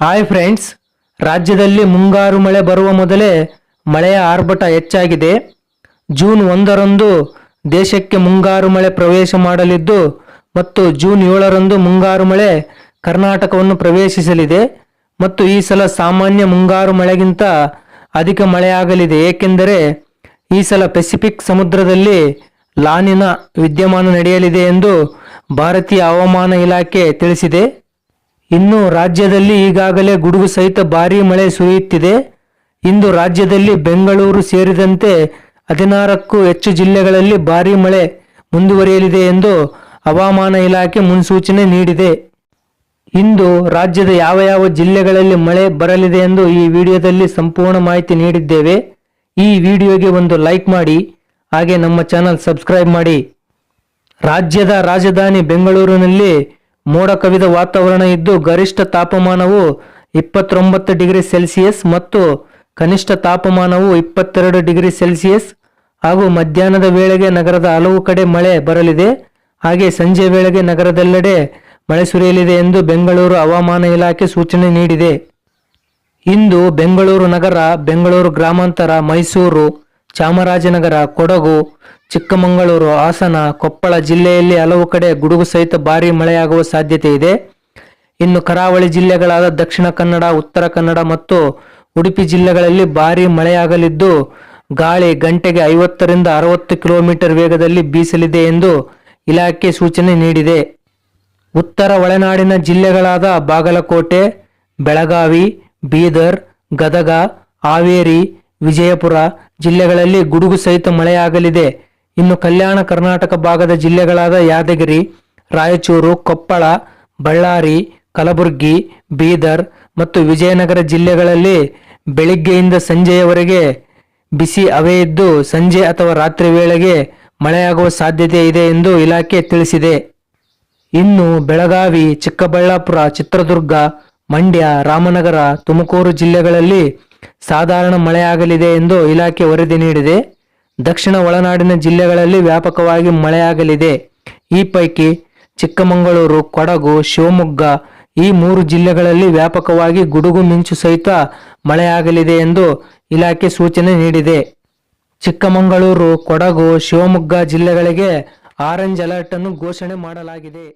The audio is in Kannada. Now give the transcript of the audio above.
ಹಾಯ್ ಫ್ರೆಂಡ್ಸ್ ರಾಜ್ಯದಲ್ಲಿ ಮುಂಗಾರು ಮಳೆ ಬರುವ ಮೊದಲೇ ಮಳೆಯ ಆರ್ಭಟ ಹೆಚ್ಚಾಗಿದೆ. ಜೂನ್ ಒಂದರಂದು ದೇಶಕ್ಕೆ ಮುಂಗಾರು ಮಳೆ ಪ್ರವೇಶ ಮಾಡಲಿದ್ದು ಮತ್ತು ಜೂನ್ ಏಳರಂದು ಮುಂಗಾರು ಮಳೆ ಕರ್ನಾಟಕವನ್ನು ಪ್ರವೇಶಿಸಲಿದೆ. ಮತ್ತು ಈ ಸಲ ಸಾಮಾನ್ಯ ಮುಂಗಾರು ಮಳೆಗಿಂತ ಅಧಿಕ ಮಳೆಯಾಗಲಿದೆ. ಏಕೆಂದರೆ ಈ ಸಲ ಪೆಸಿಫಿಕ್ ಸಮುದ್ರದಲ್ಲಿ ಲಾನಿನ ವಿದ್ಯಮಾನ ನಡೆಯಲಿದೆ ಎಂದು ಭಾರತೀಯ ಹವಾಮಾನ ಇಲಾಖೆ ತಿಳಿಸಿದೆ. ಇನ್ನು ರಾಜ್ಯದಲ್ಲಿ ಈಗಾಗಲೇ ಗುಡುಗು ಸಹಿತ ಭಾರೀ ಮಳೆ ಸುರಿಯುತ್ತಿದೆ. ಇಂದು ರಾಜ್ಯದಲ್ಲಿ ಬೆಂಗಳೂರು ಸೇರಿದಂತೆ ಹದಿನಾರಕ್ಕೂ ಹೆಚ್ಚು ಜಿಲ್ಲೆಗಳಲ್ಲಿ ಭಾರೀ ಮಳೆ ಮುಂದುವರಿಯಲಿದೆ ಎಂದು ಹವಾಮಾನ ಇಲಾಖೆ ಮುನ್ಸೂಚನೆ ನೀಡಿದೆ. ಇಂದು ರಾಜ್ಯದ ಯಾವ ಯಾವ ಜಿಲ್ಲೆಗಳಲ್ಲಿ ಮಳೆ ಬರಲಿದೆ ಎಂದು ಈ ವಿಡಿಯೋದಲ್ಲಿ ಸಂಪೂರ್ಣ ಮಾಹಿತಿ ನೀಡಿದ್ದೇವೆ. ಈ ವಿಡಿಯೋಗೆ ಒಂದು ಲೈಕ್ ಮಾಡಿ, ಹಾಗೆ ನಮ್ಮ ಚಾನಲ್ ಸಬ್ಸ್ಕ್ರೈಬ್ ಮಾಡಿ. ರಾಜ್ಯದ ರಾಜಧಾನಿ ಬೆಂಗಳೂರಿನಲ್ಲಿ ಮೋಡ ಕವಿದ ವಾತಾವರಣ ಇದ್ದು ಗರಿಷ್ಠ ತಾಪಮಾನವು ಇಪ್ಪತ್ತೊಂಬತ್ತು ಡಿಗ್ರಿ ಸೆಲ್ಸಿಯಸ್ ಮತ್ತು ಕನಿಷ್ಠ ತಾಪಮಾನವು ಇಪ್ಪತ್ತೆರಡು ಡಿಗ್ರಿ ಸೆಲ್ಸಿಯಸ್. ಹಾಗೂ ಮಧ್ಯಾಹ್ನದ ವೇಳೆಗೆ ನಗರದ ಹಲವು ಕಡೆ ಮಳೆ ಬರಲಿದೆ. ಹಾಗೆ ಸಂಜೆ ವೇಳೆಗೆ ನಗರದೆಲ್ಲೆಡೆ ಮಳೆ ಸುರಿಯಲಿದೆ ಎಂದು ಬೆಂಗಳೂರು ಹವಾಮಾನ ಇಲಾಖೆ ಸೂಚನೆ ನೀಡಿದೆ. ಇಂದು ಬೆಂಗಳೂರು ನಗರ, ಬೆಂಗಳೂರು ಗ್ರಾಮಾಂತರ, ಮೈಸೂರು ಚಾಮರಾಜನಗರ, ಕೊಡಗು, ಚಿಕ್ಕಮಗಳೂರು, ಹಾಸನ, ಕೊಪ್ಪಳ ಜಿಲ್ಲೆಯಲ್ಲಿ ಹಲವು ಕಡೆ ಗುಡುಗು ಸಹಿತ ಭಾರಿ ಮಳೆಯಾಗುವ ಸಾಧ್ಯತೆ ಇದೆ. ಇನ್ನು ಕರಾವಳಿ ಜಿಲ್ಲೆಗಳಾದ ದಕ್ಷಿಣ ಕನ್ನಡ, ಉತ್ತರ ಕನ್ನಡ ಮತ್ತು ಉಡುಪಿ ಜಿಲ್ಲೆಗಳಲ್ಲಿ ಭಾರಿ ಮಳೆಯಾಗಲಿದ್ದು, ಗಾಳಿ ಗಂಟೆಗೆ ಐವತ್ತರಿಂದ ಅರವತ್ತು ಕಿಲೋಮೀಟರ್ ವೇಗದಲ್ಲಿ ಬೀಸಲಿದೆ ಎಂದು ಇಲಾಖೆ ಸೂಚನೆ ನೀಡಿದೆ. ಉತ್ತರ ಒಳನಾಡಿನ ಜಿಲ್ಲೆಗಳಾದ ಬಾಗಲಕೋಟೆ, ಬೆಳಗಾವಿ, ಬೀದರ್, ಗದಗ, ಹಾವೇರಿ ವಿಜಯಪುರ ಜಿಲ್ಲೆಗಳಲ್ಲಿ ಗುಡುಗು ಸಹಿತ ಮಳೆಯಾಗಲಿದೆ. ಇನ್ನು ಕಲ್ಯಾಣ ಕರ್ನಾಟಕ ಭಾಗದ ಜಿಲ್ಲೆಗಳಾದ ಯಾದಗಿರಿ, ರಾಯಚೂರು, ಕೊಪ್ಪಳ, ಬಳ್ಳಾರಿ, ಕಲಬುರಗಿ, ಬೀದರ್ ಮತ್ತು ವಿಜಯನಗರ ಜಿಲ್ಲೆಗಳಲ್ಲಿ ಬೆಳಿಗ್ಗೆಯಿಂದ ಸಂಜೆಯವರೆಗೆ ಬಿಸಿ ಅವೆಯಿದ್ದು ಸಂಜೆ ಅಥವಾ ರಾತ್ರಿ ವೇಳೆಗೆ ಮಳೆಯಾಗುವ ಸಾಧ್ಯತೆ ಇದೆ ಎಂದು ಇಲಾಖೆ ತಿಳಿಸಿದೆ. ಇನ್ನು ಬೆಳಗಾವಿ, ಚಿಕ್ಕಬಳ್ಳಾಪುರ, ಚಿತ್ರದುರ್ಗ, ಮಂಡ್ಯ, ರಾಮನಗರ, ತುಮಕೂರು ಜಿಲ್ಲೆಗಳಲ್ಲಿ ಸಾಧಾರಣ ಮಳೆಯಾಗಲಿದೆ ಎಂದು ಇಲಾಖೆ ವರದಿ ನೀಡಿದೆ. ದಕ್ಷಿಣ ಒಳನಾಡಿನ ಜಿಲ್ಲೆಗಳಲ್ಲಿ ವ್ಯಾಪಕವಾಗಿ ಮಳೆಯಾಗಲಿದೆ. ಈ ಪೈಕಿ ಚಿಕ್ಕಮಗಳೂರು, ಕೊಡಗು, ಶಿವಮೊಗ್ಗ ಈ ಮೂರು ಜಿಲ್ಲೆಗಳಲ್ಲಿ ವ್ಯಾಪಕವಾಗಿ ಗುಡುಗು ಮಿಂಚು ಸಹಿತ ಮಳೆಯಾಗಲಿದೆ ಎಂದು ಇಲಾಖೆ ಸೂಚನೆ ನೀಡಿದೆ. ಚಿಕ್ಕಮಗಳೂರು, ಕೊಡಗು, ಶಿವಮೊಗ್ಗ ಜಿಲ್ಲೆಗಳಿಗೆ ಆರೆಂಜ್ ಅಲರ್ಟ್ ಅನ್ನು ಘೋಷಣೆ ಮಾಡಲಾಗಿದೆ.